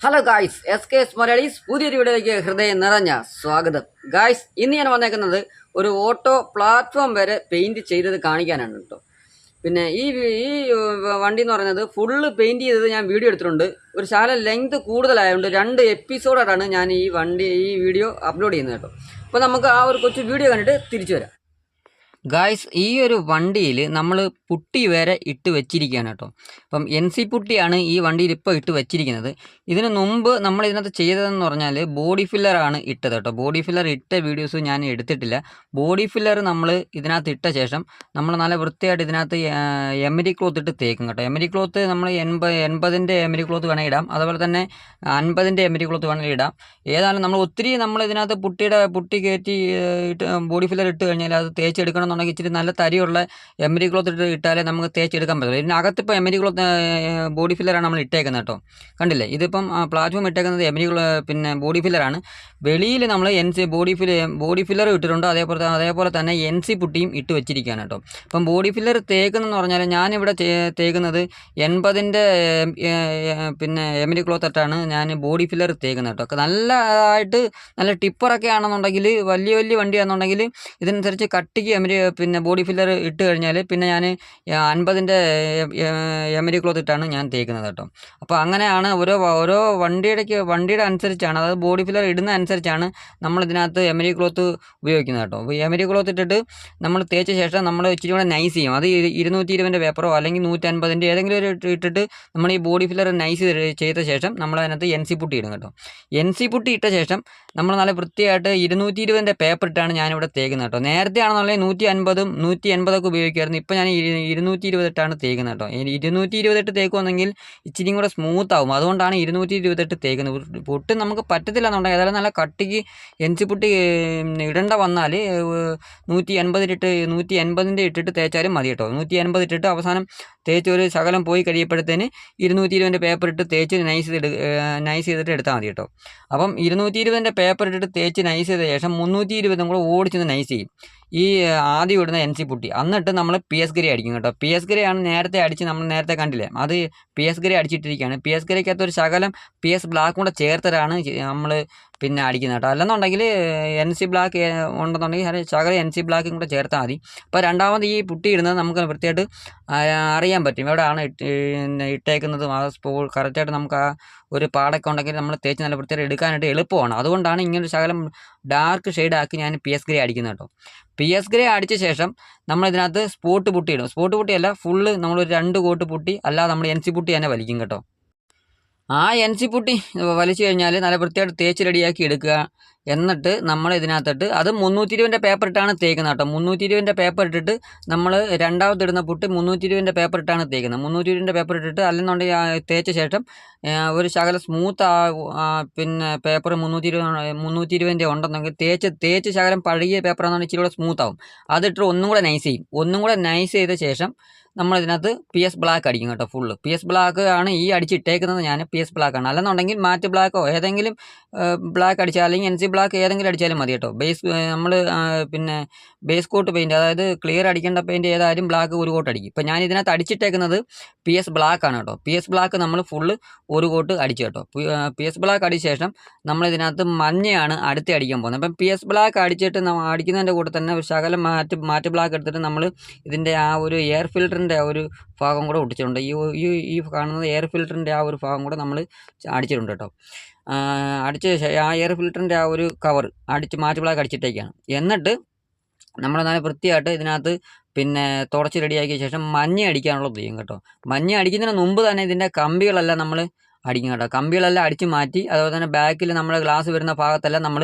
Hello guys S K S Malayalis പുതിയൊരു വീഡിയോയിലേക്ക് ഹൃദയം നിറഞ്ഞ സ്വാഗതം. ഗായ്സ് ഇന്ന് ഞാൻ വന്നേക്കുന്നത് ഒരു ഓട്ടോ പ്ലാറ്റ്ഫോം വരെ പെയിന്റ് ചെയ്തത് കാണിക്കാനാണ് കേട്ടോ. പിന്നെ ഈ ഈ വണ്ടി എന്ന് പറയുന്നത് ഫുള്ള് പെയിന്റ് ചെയ്തത് ഞാൻ വീഡിയോ എടുത്തിട്ടുണ്ട്. ഒരു ശാല ലെങ്ത് കൂടുതലായതുകൊണ്ട് രണ്ട് എപ്പിസോഡായിട്ടാണ് ഞാൻ ഈ വണ്ടി ഈ വീഡിയോ അപ്ലോഡ് ചെയ്യുന്നത് കേട്ടോ. അപ്പോൾ നമുക്ക് ആ ഒരു കൊച്ചു വീഡിയോ കണ്ടിട്ട് തിരിച്ചു വരാം. ഗായ്സ് ഈ ഒരു വണ്ടിയിൽ നമ്മൾ പുട്ടി വരെ ഇട്ട് വെച്ചിരിക്കുകയാണ് കേട്ടോ. അപ്പം എൻ സി പുട്ടിയാണ് ഈ വണ്ടിയിൽ ഇപ്പോൾ ഇട്ട് വെച്ചിരിക്കുന്നത്. ഇതിന് മുമ്പ് നമ്മൾ ഇതിനകത്ത് ചെയ്തതെന്ന് പറഞ്ഞാൽ ബോഡി ഫില്ലറാണ് ഇട്ടത് കേട്ടോ. ബോഡി ഫില്ലർ ഇട്ട വീഡിയോസ് ഞാൻ എടുത്തിട്ടില്ല. ബോഡി ഫില്ലർ നമ്മൾ ഇതിനകത്ത് ഇട്ട ശേഷം നമ്മൾ നല്ല വൃത്തിയായിട്ട് ഇതിനകത്ത് എമരി ക്ലോത്ത് ഇട്ട് തേക്കും കേട്ടോ. എമരി ക്ലോത്ത് നമ്മൾ എൺപത് എൺപതിന്റെ എമരി ക്ലോത്ത് വേണമെങ്കിൽ ഇടാം. അതുപോലെ തന്നെ അൻപതിന്റെ എമരി ക്ലോത്ത് വേണമെങ്കിൽ ഇടാം. ഏതായാലും നമ്മൾ ഒത്തിരി നമ്മൾ ഇതിനകത്ത് പുട്ടിയുടെ പുട്ടി കയറ്റി ഇട്ട് ബോഡി ഫില്ലർ ഇട്ട് കഴിഞ്ഞാൽ അത് തേച്ചെടുക്കണമെന്നുണ്ടെങ്കിൽ ഇച്ചിരി നല്ല തരിയുള്ള എമരി ക്ലോത്ത് ഇട്ട് ഇട്ടാലേ നമുക്ക് തേച്ചെടുക്കാൻ പറ്റുള്ളൂ ഇതിനകത്ത് ഇപ്പോൾ എമരി ക്ലോത്ത് ബോഡി ഫില്ലറാണ് നമ്മൾ ഇട്ടേക്കുന്നത് കേട്ടോ. കണ്ടില്ലേ? ഇതിപ്പം പ്ലാറ്റ്ഫോം ഇട്ടേക്കുന്നത് എമരി പിന്നെ ബോഡി ഫില്ലറാണ്. വെളിയിൽ നമ്മൾ N C body filler body filler ഇട്ടിട്ടുണ്ട്. അതേപോലെ അതേപോലെ തന്നെ എൻ സി പുട്ടിയും ഇട്ട് വെച്ചിരിക്കുകയാണ് കേട്ടോ. അപ്പം ബോഡി ഫില്ലർ തേക്കുന്നതെന്ന് പറഞ്ഞാൽ ഞാനിവിടെ തേക്കുന്നത് എൺപതിന്റെ പിന്നെ എമരി ക്ലോത്ത് ഇട്ടാണ് ഞാൻ ബോഡി ഫില്ലർ തേക്കുന്നത് കേട്ടോ. നല്ലതായിട്ട് നല്ല ടിപ്പറൊക്കെ ആണെന്നുണ്ടെങ്കിൽ വലിയ വലിയ വണ്ടിയാണെന്നുണ്ടെങ്കിൽ ഇതിനനുസരിച്ച് കട്ടിക്ക് എമരി പിന്നെ ബോഡി ഫില്ലർ ഇട്ട് കഴിഞ്ഞാൽ പിന്നെ ഞാൻ അൻപതിന്റെ എമരി ക്ലോത്ത് ഇട്ടാണ് ഞാൻ തേക്കുന്നത് കേട്ടോ. അപ്പോൾ അങ്ങനെയാണ് ഓരോ ഓരോ വണ്ടിയുടെ വണ്ടിയുടെ അനുസരിച്ചാണ് അതായത് ബോഡി ഫില്ലർ ഇടുന്ന അനുസരിച്ചാണ് നമ്മൾ ഇതിനകത്ത് എമരി ക്ലോത്ത് ഉപയോഗിക്കുന്നത് കേട്ടോ. അപ്പോൾ എമരി ക്ലോത്ത് ഇട്ടിട്ട് നമ്മൾ തേച്ച ശേഷം നമ്മൾ ഇച്ചിരി കൂടെ നൈസ് ചെയ്യും. അത് ഇരു- ഇരുന്നൂറ്റി ഇരുപതിന്റെ പേപ്പറോ അല്ലെങ്കിൽ നൂറ്റൻപതിന്റെ ഏതെങ്കിലും ഒരു ഇട്ട് ഇട്ടിട്ട് നമ്മൾ ഈ ബോഡി ഫില്ലർ നൈസ് ചെയ്ത ശേഷം നമ്മൾ അതിനകത്ത് എൻ സി പുട്ടി ഇടും കേട്ടോ. എൻ സി പുട്ടി ഇട്ട ശേഷം നമ്മൾ നല്ല വൃത്തിയായിട്ട് ഇരുന്നൂറ്റി ഇരുപതിന്റെ പേപ്പർ ഇട്ടാണ് ഞാനിവിടെ തേക്കുന്നത് കേട്ടോ. നേരത്തെ ആണെന്നുണ്ടെങ്കിൽ നൂറ്റി അൻപതും നൂറ്റി എൺപതൊക്കെ ഉപയോഗിക്കുമായിരുന്നു. ഇപ്പോൾ ഞാൻ ഇരു- ഇരുന്നൂറ്റി ഇരുപത്തെട്ടാണ് തേക്കുന്നത് കേട്ടോ. ഇരുന്നൂറ്റി ഇരുപത്തെട്ട് തേക്കുവാണെങ്കിൽ ഇച്ചിരിയും കൂടെ സ്മൂത്ത് ആവും. അതുകൊണ്ടാണ് ഇരുന്നൂറ്റി ഇരുപത്തെട്ട് തേക്കുന്നത് പൊട്ട് നമുക്ക് പറ്റത്തില്ല എന്നുണ്ടെങ്കിൽ ഏതായാലും നല്ല കട്ടിക്ക് എൻസി പൊട്ടി ഇടേണ്ട വന്നാൽ നൂറ്റി എൺപതിലിട്ട് നൂറ്റി എൺപതിന്റെ ഇട്ടിട്ട് തേച്ചാലും മതി കേട്ടോ. നൂറ്റി എൺപത് ഇട്ടിട്ട് അവസാനം തേച്ച് ഒരു ശകലം പോയി കഴിയുമ്പോഴത്തേന് ഇരുന്നൂറ്റി ഇരുപതിന്റെ പേപ്പർ ഇട്ട് തേച്ച് നൈസ് ചെയ്ത് നൈസ് ചെയ്തിട്ട് എടുത്താൽ മതി കേട്ടോ. അപ്പം ഇരുന്നൂറ്റി ഇരുപതിന്റെ പേപ്പർ ഇട്ടിട്ട് തേച്ച് നൈസ് ചെയ്ത ശേഷം മുന്നൂറ്റി ഇരുപതും കൂടെ ഓടിച്ചൊന്ന് നൈസ് ചെയ്യും. ഈ ആദ്യം ഇടുന്ന എൻ സി പുട്ടി. എന്നിട്ട് നമ്മൾ പി എസ് ഗിരി അടിക്കും കേട്ടോ. പി എസ് ഗിരിയാണ് നേരത്തെ അടിച്ച് നമ്മൾ നേരത്തെ കണ്ടില്ലേ? അത് പി എസ് ഗിരി അടിച്ചിട്ടിരിക്കുകയാണ്. പി എസ് ഗിരിക്കകത്ത് ഒരു ശകലം പി എസ് ബ്ലാക്കും കൂടെ ചേർത്തിട്ടാണ് നമ്മൾ പിന്നെ അടിക്കുന്നത് കേട്ടോ. അല്ലെന്നുണ്ടെങ്കിൽ എൻ സി ബ്ലാക്ക് ഉണ്ടെന്നുണ്ടെങ്കിൽ അതിന് ശകലം എൻ സി ബ്ലാക്കും കൂടെ ചേർത്താൽ മതി. അപ്പോൾ രണ്ടാമത് ഈ പുട്ടി ഇടുന്നത് നമുക്ക് വൃത്തിയായിട്ട് അറിയാൻ പറ്റും. എവിടെയാണ് ഇട്ട് ഇട്ടേക്കുന്നതും? ആ സ്പൂൾ കറക്റ്റായിട്ട് നമുക്ക് ആ ഒരു പാടൊക്കെ ഉണ്ടെങ്കിൽ നമ്മൾ തേച്ച് നല്ല വൃത്തിയായിട്ട് എടുക്കാനായിട്ട് എളുപ്പമാണ്. അതുകൊണ്ടാണ് ഇങ്ങനെ ശകലം ഡാർക്ക് ഷെയ്ഡാക്കി ഞാൻ പി എസ് ഗ്രേ അടിക്കുന്നത് കേട്ടോ. പി എസ് ഗ്രേ അടിച്ച ശേഷം നമ്മൾ ഇതിനകത്ത് സ്പോട്ട് പുട്ടി ഇടും. സ്പോട്ട് പുട്ടിയല്ല ഫുള്ള് നമ്മളൊരു രണ്ട് കോട്ട് പുട്ടി അല്ലാതെ നമ്മൾ എൻ സി പുട്ടി തന്നെ വലിക്കും കേട്ടോ. ആ എൻ സി പുട്ടി. വലിച്ചു കഴിഞ്ഞാൽ നല്ല വൃത്തിയായിട്ട് തേച്ച് റെഡിയാക്കി എടുക്കുക. എന്നിട്ട് നമ്മൾ ഇതിനകത്തിട്ട് അത് മുന്നൂറ്റി ഇരുപതിന്റെ പേപ്പർ ഇട്ടാണ് തേക്കുന്നത് കേട്ടോ. മുന്നൂറ്റി ഇരുപതിന്റെ പേപ്പർ ഇട്ടിട്ട് നമ്മൾ രണ്ടാമത് ഇടുന്ന പുട്ട് മുന്നൂറ്റി ഇരുപതിന്റെ പേപ്പർ ഇട്ടാണ് തേക്കുന്നത്. മുന്നൂറ്റി ഇരുപതിന്റെ പേപ്പർ ഇട്ടിട്ട് അല്ലെന്നുണ്ടെങ്കിൽ തേച്ച ശേഷം ഒരു ശകലം സ്മൂത്ത് ആ പിന്നെ പേപ്പർ മുന്നൂറ്റി ഇരുപത് മുന്നൂറ്റി ഇരുപതിന്റെ ഉണ്ടെന്നെങ്കിൽ തേച്ച് തേച്ച് ശകലം പഴകിയ പേപ്പർ ആണെന്നുണ്ടെങ്കിൽ ഇച്ചിരി കൂടെ സ്മൂത്ത് ആവും. അതിട്ട് ഒന്നും കൂടെ നൈസ് ചെയ്യും. ഒന്നും കൂടെ നൈസ് ചെയ്ത ശേഷം നമ്മൾ ഇതിനകത്ത് പി എസ് ബ്ലാക്ക് അടിക്കും കേട്ടോ ഫുള്ള് പി എസ് ബ്ലാക്ക് ആണ് ഈ അടിച്ചിട്ടേക്കുന്നത് ഞാൻ പി എസ് ആണ്. അല്ലെന്നുണ്ടെങ്കിൽ മാറ്റ് ബ്ലാക്കോ ഏതെങ്കിലും ബ്ലാക്ക് അടിച്ചാൽ അല്ലെങ്കിൽ എൻ സി ബ്ലാക്ക് ഏതെങ്കിലും അടിച്ചാലും മതി കേട്ടോ. ബേസ് നമ്മൾ പിന്നെ ബേസ് കോട്ട് പെയിന്റ് അതായത് ക്ലിയർ അടിക്കേണ്ട പെയിന്റ് ഏതായാലും ബ്ലാക്ക് ഒരു കോട്ട് അടിക്കും. ഇപ്പോൾ ഞാൻ ഇതിനകത്ത് അടിച്ചിട്ടേക്കുന്നത് പി എസ് ബ്ലാക്ക് ആണ് കേട്ടോ. പി എസ് ബ്ലാക്ക് നമ്മൾ ഫുള്ള് ഒരു കോട്ട് അടിച്ചു കേട്ടോ. പി എസ് ബ്ലാക്ക് അടിച്ച ശേഷം നമ്മൾ ഇതിനകത്ത് മഞ്ഞയാണ് അടുത്ത് അടിക്കാൻ പോകുന്നത്. അപ്പം പി എസ് ബ്ലാക്ക് അടിച്ചിട്ട് അടിക്കുന്നതിന്റെ കൂടെ തന്നെ ശകലം മാറ്റ് മാറ്റ് ബ്ലാക്ക് എടുത്തിട്ട് നമ്മൾ ഇതിന്റെ ആ ഒരു എയർ ഫിൽറ്ററിന്റെ ആ ഒരു ഭാഗം കൂടെ ഒട്ടിച്ചിട്ടുണ്ട്. ഈ ഈ കാണുന്നത് എയർ ഫിൽറ്ററിന്റെ ആ ഒരു ഭാഗം കൂടെ നമ്മൾ അടിച്ചിട്ടുണ്ട് കേട്ടോ. അടിച്ച ആ എയർ ഫിൽറ്ററിന്റെ ആ ഒരു കവർ അടിച്ച് മാറ്റ് പ്ലാക്ക് അടിച്ചിട്ടേക്കാണ്. എന്നിട്ട് നമ്മൾ നല്ല വൃത്തിയായിട്ട് ഇതിനകത്ത് പിന്നെ തുടച്ച് റെഡിയാക്കിയ ശേഷം മഞ്ഞ അടിക്കാനുള്ള ചെയ്യും കേട്ടോ. മഞ്ഞ അടിക്കുന്നതിന് മുമ്പ് തന്നെ ഇതിന്റെ കമ്പികളെല്ലാം നമ്മൾ അടിക്കും കേട്ടോ. കമ്പികളെല്ലാം അടിച്ച് മാറ്റി അതുപോലെ തന്നെ ബാക്കിൽ നമ്മുടെ ഗ്ലാസ് വരുന്ന ഭാഗത്തെല്ലാം നമ്മൾ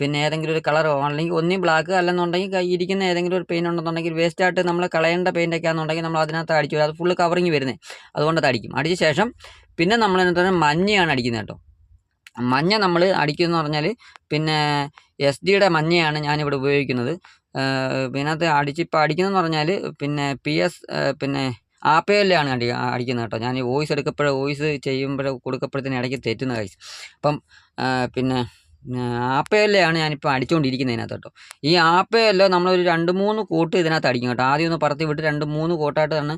പിന്നെ ഏതെങ്കിലും ഒരു കളർ അല്ലെങ്കിൽ ഒന്നും ബ്ലാക്ക് അല്ലെന്നുണ്ടെങ്കിൽ ഇരിക്കുന്ന ഏതെങ്കിലും ഒരു പെയിന്റ് ഉണ്ടെന്നുണ്ടെങ്കിൽ വേസ്റ്റ് ആയിട്ട് നമ്മൾ കളയേണ്ട പെയിന്റ് ഒക്കെ ആണെന്നുണ്ടെങ്കിൽ നമ്മൾ അതിനകത്ത് അടിച്ചു അത് ഫുള്ള് കവറിങ് വരുന്നത് അതുകൊണ്ട് അത് അടിക്കും. അടിച്ച ശേഷം പിന്നെ നമ്മൾ എന്നിട്ട് മഞ്ഞയാണ് അടിക്കുന്നത് കേട്ടോ. മഞ്ഞ നമ്മൾ അടിക്കുമെന്ന് പറഞ്ഞാൽ പിന്നെ എസ് ഡിയുടെ മഞ്ഞയാണ് ഞാനിവിടെ ഉപയോഗിക്കുന്നത്. ഇതിനകത്ത് അടിച്ച് ഇപ്പോൾ അടിക്കുന്നതെന്ന് പറഞ്ഞാൽ പിന്നെ പി എസ് പിന്നെ ആപ്പയിലാണ് അടി അടിക്കുന്നത് കേട്ടോ. ഞാൻ വോയിസ് എടുക്കപ്പോഴേ വോയിസ് ചെയ്യുമ്പോഴേ കൊടുക്കപ്പോഴത്തേന് ഇടയ്ക്ക് തെറ്റുന്ന കൈസ് അപ്പം പിന്നെ ആപ്പയല്ലാണ് ഞാനിപ്പോൾ അടിച്ചുകൊണ്ടിരിക്കുന്നതിനകത്ത് കേട്ടോ ഈ ആപ്പയല്ല നമ്മളൊരു രണ്ട് മൂന്ന് കൂട്ട് ഇതിനകത്ത് അടിക്കും കേട്ടോ. ആദ്യം ഒന്ന് പറത്തി വിട്ട് രണ്ട് മൂന്ന് കൂട്ടായിട്ടാണ്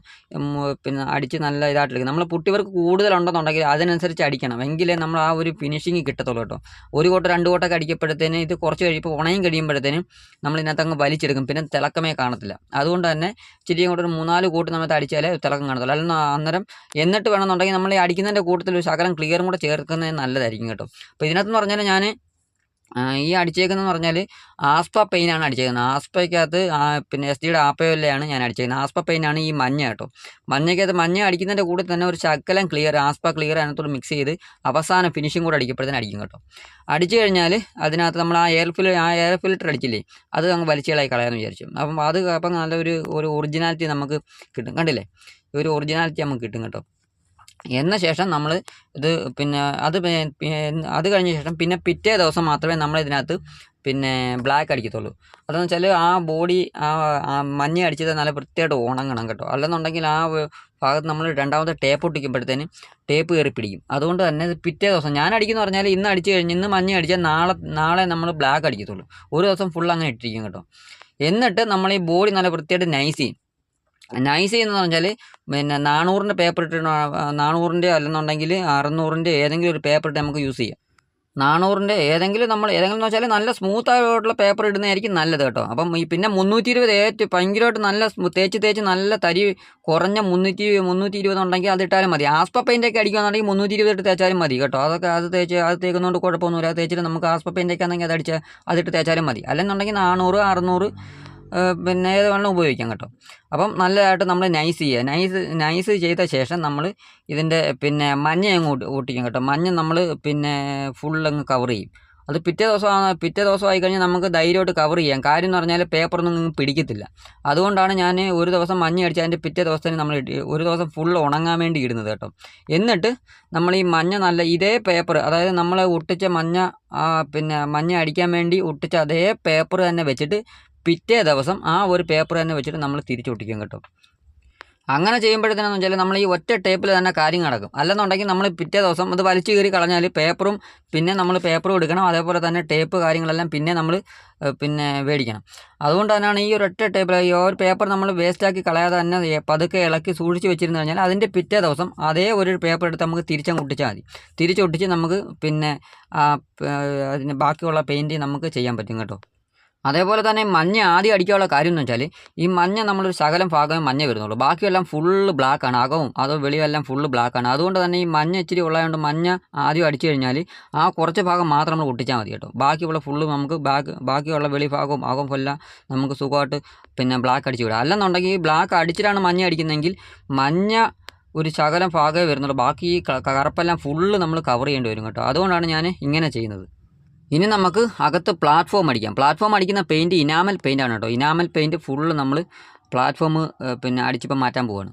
പിന്നെ അടിച്ച് നല്ല ഇതായിട്ട് എടുക്കും നമ്മൾ പുട്ടിവർക്ക് കൂടുതലുണ്ടെന്നുണ്ടെങ്കിൽ അതിനനുസരിച്ച് അടിക്കണം. എങ്കിലേ നമ്മൾ ആ ഒരു ഫിനിഷിങ് കിട്ടത്തുള്ളൂ കേട്ടോ. ഒരു കോട്ട രണ്ട് കോട്ടൊക്കെ അടിക്കപ്പോഴത്തേന് ഇത് കുറച്ച് കഴിയുമ്പോൾ ഉണയും കഴിയുമ്പോഴത്തേനും നമ്മൾ ഇതിനകത്ത് അങ്ങ് വലിച്ചെടുക്കും. പിന്നെ തിളക്കമേ കാണത്തില്ല. അതുകൊണ്ട് തന്നെ ചിരി കൂടെ ഒരു മൂന്നാൽ കൂട്ട് നമ്മൾ അടിച്ചാലേ തിളക്കം കാണത്തുള്ളൂ. അല്ലെങ്കിൽ അന്നേരം എന്നിട്ട് വേണമെന്നുണ്ടെങ്കിൽ നമ്മൾ ഈ അടിക്കുന്നതിന്റെ കൂട്ടത്തിൽ ഒരു ശകലം ക്ലിയറും കൂടെ ചേർക്കുന്നത് നല്ലതായിരിക്കും കേട്ടോ. അപ്പോൾ ഇതിനകത്ത് പറഞ്ഞാൽ ഞാൻ ഈ അടിച്ചേക്കുന്നതെന്ന് പറഞ്ഞാൽ ആസ്പ പെയിനാണ് അടിച്ചേക്കുന്നത്. ആസ്പയ്ക്കകത്ത് പിന്നെ എസ് ഡിയുടെ ആപ്പയല്ലാണ് ഞാൻ അടിച്ചേക്കുന്നത്. ആസ്പ പെയിനാണ് ഈ മഞ്ഞ കേട്ടോ. മഞ്ഞയ്ക്കകത്ത് മഞ്ഞ അടിക്കുന്നതിന്റെ കൂടെ തന്നെ ഒരു ശക്കലം ക്ലിയർ ആസ്പ ക്ലിയർ അതിനകത്തോട് മിക്സ് ചെയ്ത് അവസാനം ഫിനിഷിംഗ് കൂടെ അടിക്കപ്പോഴത്തേന് അടിക്കും കേട്ടോ. അടിച്ചു കഴിഞ്ഞാൽ അതിനകത്ത് നമ്മൾ ആ എയർ ഫിൽ ആ എയർ ഫിൽറ്റർ അടിച്ചില്ലേ അത് അങ്ങ് വലിച്ചുകളായി കളയാമെന്ന് വിചാരിച്ചു. അപ്പം അത് അപ്പം നല്ലൊരു ഒരു ഒറിജിനാലിറ്റി നമുക്ക് കിട്ടും. കണ്ടില്ലേ? ഒരു ഒറിജിനാലിറ്റി നമുക്ക് കിട്ടും കേട്ടോ. എന്ന ശേഷം നമ്മൾ ഇത് പിന്നെ അത് അത് കഴിഞ്ഞ ശേഷം പിന്നെ പിറ്റേ ദിവസം മാത്രമേ നമ്മൾ ഇതിനകത്ത് പിന്നെ ബ്ലാക്ക് അടിക്കത്തുള്ളൂ. അതെന്ന് വെച്ചാൽ ആ ബോഡി ആ മഞ്ഞ അടിച്ചത് നല്ല വൃത്തിയായിട്ട് ഉണങ്ങണം കേട്ടോ. അല്ലെന്നുണ്ടെങ്കിൽ ആ ഭാഗത്ത് നമ്മൾ രണ്ടാമത്തെ ടേപ്പ് ഒട്ടിക്കുമ്പോഴത്തേനും ടേപ്പ് കയറി പിടിക്കും. അതുകൊണ്ട് തന്നെ പിറ്റേ ദിവസം ഞാൻ അടിക്കുന്ന പറഞ്ഞാൽ ഇന്ന് അടിച്ച് കഴിഞ്ഞ് ഇന്ന് മഞ്ഞ അടിച്ചാൽ നാളെ നാളെ നമ്മൾ ബ്ലാക്ക് അടിക്കത്തുള്ളൂ. ഒരു ദിവസം ഫുൾ അങ്ങനെ ഇട്ടിരിക്കും കേട്ടോ. എന്നിട്ട് നമ്മൾ ഈ ബോഡി നല്ല വൃത്തിയായിട്ട് നൈസ് ചെയ്യും. നൈസ് ചെയ്യുന്നതെന്ന് പറഞ്ഞാൽ പിന്നെ നാനൂറിന്റെ പേപ്പർ ഇട്ട് നാനൂറിന്റെ അല്ലെന്നുണ്ടെങ്കിൽ അറുന്നൂറിന്റെ ഏതെങ്കിലും ഒരു പേപ്പർ ഇട്ട് നമുക്ക് യൂസ് ചെയ്യാം. നാനൂറിന്റെ ഏതെങ്കിലും നമ്മൾ ഏതെങ്കിലും എന്ന് വെച്ചാൽ നല്ല സ്മൂത്ത് ആയിട്ടുള്ള പേപ്പർ ഇടുന്നതായിരിക്കും നല്ലത് കേട്ടോ. അപ്പം ഈ പിന്നെ മുന്നൂറ്റി ഇരുപത് ഏറ്റവും ഭയങ്കരമായിട്ട് നല്ല തേച്ച് തേച്ച് നല്ല തരി കുറഞ്ഞ മുന്നൂറ്റി മുന്നൂറ്റി ഇരുപത് ഉണ്ടെങ്കിൽ അത് ഇട്ടാലും മതി. ആസ്പ പെയിന്റൊക്കെ അടിക്കുകയാണെന്നുണ്ടെങ്കിൽ മുന്നൂറ്റി ഇരുപത് ഇട്ട് തേച്ചാലും മതി കേട്ടോ. അതൊക്കെ അത് തേച്ച് അത് തേക്കുന്നതുകൊണ്ട് കുഴപ്പമൊന്നുമില്ല. അത് തേച്ചിട്ട് നമുക്ക് ആസ്പ പെയിന്റൊക്കെ ആണെങ്കിൽ അത് അടിച്ച് അതിട്ട് തേച്ചാലും മതി. അല്ലെന്നുണ്ടെങ്കിൽ നാനൂറ് അറുന്നൂറ് പിന്നെ ഏത് വേണമെങ്കിലും ഉപയോഗിക്കാം കേട്ടോ. അപ്പം നല്ലതായിട്ട് നമ്മൾ നൈസ് ചെയ്യുക. നൈസ് നൈസ് ചെയ്ത ശേഷം നമ്മൾ ഇതിന്റെ പിന്നെ മഞ്ഞ അങ്ങ് ഊട്ടിക്കും കേട്ടോ. മഞ്ഞ നമ്മൾ പിന്നെ ഫുൾ അങ്ങ് കവർ ചെയ്യും. അത് പിറ്റേ ദിവസം പിറ്റേ ദിവസം ആയി കഴിഞ്ഞാൽ നമുക്ക് ധൈര്യമായിട്ട് കവർ ചെയ്യാം. കാര്യം എന്ന് പറഞ്ഞാൽ പേപ്പറൊന്നും പിടിക്കത്തില്ല. അതുകൊണ്ടാണ് ഞാൻ ഒരു ദിവസം മഞ്ഞ അടിച്ച് അതിന്റെ പിറ്റേ ദിവസത്തിന് നമ്മൾ ഒരു ദിവസം ഫുൾ ഉണങ്ങാൻ വേണ്ടി ഇടുന്നത് കേട്ടോ. എന്നിട്ട് നമ്മൾ ഈ മഞ്ഞ നല്ല ഇതേ പേപ്പർ അതായത് നമ്മൾ ഒട്ടിച്ച മഞ്ഞ പിന്നെ മഞ്ഞ അടിക്കാൻ വേണ്ടി ഒട്ടിച്ച അതേ പേപ്പർ തന്നെ വെച്ചിട്ട് പിറ്റേ ദിവസം ആ ഒരു പേപ്പർ തന്നെ വെച്ചിട്ട് നമ്മൾ തിരിച്ചൊട്ടിക്കും കേട്ടോ. അങ്ങനെ ചെയ്യുമ്പോഴത്തേനെന്ന് വെച്ചാൽ നമ്മൾ ഈ ഒറ്റ ടേപ്പിൽ തന്നെ കാര്യം നടക്കും. അല്ലെന്നുണ്ടെങ്കിൽ നമ്മൾ പിറ്റേ ദിവസം അത് വലിച്ചു കയറി കളഞ്ഞാൽ പേപ്പറും പിന്നെ നമ്മൾ പേപ്പറും എടുക്കണം. അതേപോലെ തന്നെ ടേപ്പ് കാര്യങ്ങളെല്ലാം പിന്നെ നമ്മൾ പിന്നെ മേടിക്കണം. അതുകൊണ്ട് തന്നെയാണ് ഈ ഒരു ഒറ്റ ടേപ്പിൽ ഈ ഒരു പേപ്പർ നമ്മൾ വേസ്റ്റാക്കി കളയാതെ തന്നെ പതുക്കെ ഇളക്കി സൂക്ഷിച്ച് വെച്ചിരുന്നു കഴിഞ്ഞാൽ അതിന്റെ പിറ്റേ ദിവസം അതേ ഒരു പേപ്പർ എടുത്ത് നമുക്ക് തിരിച്ചങ്ങ് ഒട്ടിച്ചാൽ മതി. തിരിച്ചൊട്ടിച്ച് നമുക്ക് പിന്നെ അതിന് ബാക്കിയുള്ള പെയിന്റ് നമുക്ക് ചെയ്യാൻ പറ്റും കേട്ടോ. അതേപോലെ തന്നെ മഞ്ഞ ആദ്യം അടിക്കാനുള്ള കാര്യം എന്ന് വെച്ചാൽ ഈ മഞ്ഞ നമ്മളൊരു ശകലം ഭാഗമേ മഞ്ഞ വരുന്നുള്ളൂ. ബാക്കിയെല്ലാം ഫുള്ള് ആണ്. അകവും അതോ വെളിയെല്ലാം ഫുള്ള് ആണ്. അതുകൊണ്ട് തന്നെ ഈ മഞ്ഞ ഇച്ചിരി ഉള്ളതുകൊണ്ട് മഞ്ഞ ആദ്യം അടിച്ചു കഴിഞ്ഞാൽ ആ കുറച്ച് ഭാഗം മാത്രം നമ്മൾ ഒട്ടിച്ചാൽ മതി കേട്ടോ. ബാക്കിയുള്ള ഫുള്ള് നമുക്ക് ബാക്ക് ബാക്കിയുള്ള വെളി ഭാഗവും അകവും എല്ലാം നമുക്ക് സുഖമായിട്ട് പിന്നെ ബ്ലാക്ക് അടിച്ചു വിടാം. അല്ലെന്നുണ്ടെങ്കിൽ ബ്ലാക്ക് അടിച്ചിട്ടാണ് മഞ്ഞ അടിക്കുന്നതെങ്കിൽ മഞ്ഞ ഒരു ശകലം ഭാഗമേ വരുന്നുള്ളൂ. ബാക്കി ഈ കറുപ്പെല്ലാം ഫുള്ള് നമ്മൾ കവർ ചെയ്യേണ്ടി വരും കേട്ടോ. അതുകൊണ്ടാണ് ഞാൻ ഇങ്ങനെ ചെയ്യുന്നത്. ഇനി നമുക്ക് അകത്ത് പ്ലാറ്റ്ഫോം അടിക്കാം. പ്ലാറ്റ്ഫോം അടിക്കുന്ന പെയിന്റ് ഇനാമൽ പെയിന്റ് ആണ് കേട്ടോ. ഇനാമൽ പെയിന്റ് ഫുള്ള് നമ്മൾ പ്ലാറ്റ്ഫോം പിന്നെ അടിച്ചിപ്പം മാറ്റാൻ പോവാണ്.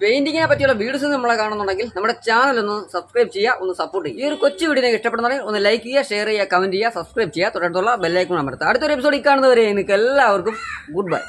പെയിന്റിങ്ങിനെ പറ്റിയുള്ള വീഡിയോസ് നമ്മളെ കാണുന്നുണ്ടെങ്കിൽ നമ്മുടെ ചാനൽ ഒന്ന് സബ്സ്ക്രൈബ് ചെയ്യുക ഒന്ന് സപ്പോർട്ട് ചെയ്യുക. ഈ ഒരു കൊച്ചു വീഡിയോ ഇഷ്ടപ്പെടുന്നുണ്ടെങ്കിൽ ഒന്ന് ലൈക്ക് ചെയ്യുക ഷെയർ ചെയ്യുക കമന്റ് ചെയ്യുക സബ്സ്ക്രൈബ് ചെയ്യുക തുടർന്നുള്ള അമർത്തുക. അടുത്തൊരു എപ്പിസോഡിൽ കാണുന്നവരെ നിങ്ങൾക്ക് എല്ലാവർക്കും ഗുഡ് ബൈ